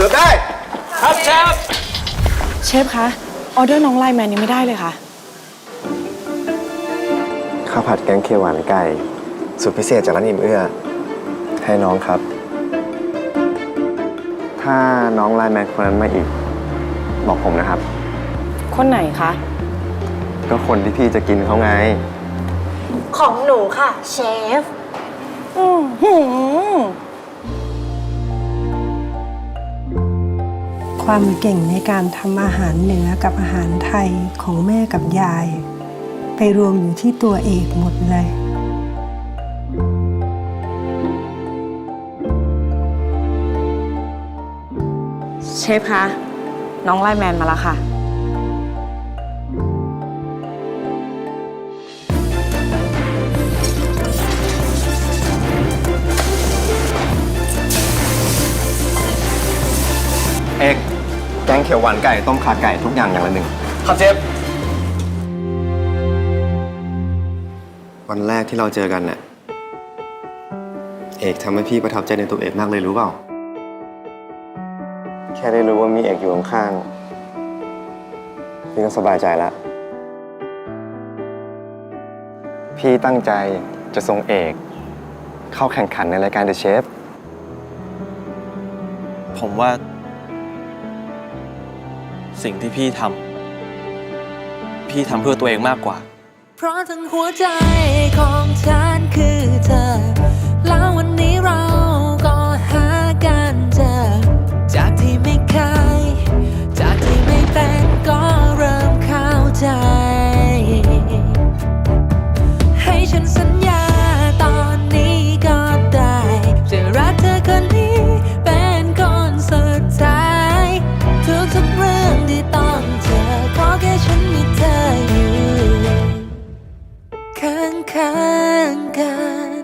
เสิร์ฟได้ ครับเชฟเชฟคะออเดอร์น้องไลน์แมนยังไม่ได้เลยค่ะ ข้าวผัดแกงเขียวหวานไก่สูตรพิเศษจากร้านอิ่มเอื้อ ให้น้องครับ ถ้าน้องไลน์แมนคนนั้นมาอีก บอกผมนะครับ คนไหนคะ ก็คนที่พี่จะกินเขาไง ของหนูค่ะ เชฟ ความเก่งในการทำอาหารเหนือกับอาหารไทยของแม่กับยาย ไปรวมอยู่ที่ตัวเอกหมดเลย เชฟคะ น้องไลน์แมนมาแล้วค่ะ เอก แกงเขียวหวานไก่ต้มขาไก่ทุกอย่างอย่างละหนึ่งครับเชฟวันแรกที่เราเจอกันเนี่ยเอกทำให้พี่ประทับใจในตัวเอกมากเลยรู้เปล่า แค่ได้รู้ว่ามีเอกอยู่ข้างๆพี่ก็สบายใจแล้ว พี่ตั้งใจจะส่งเอก เข้าแข่งขันในรายการ The Chef ผมว่า สิ่งที่พี่ทำพี่ทำเพื่อตัวเองมากกว่า เพราะทั้งหัวใจของฉัน 看看。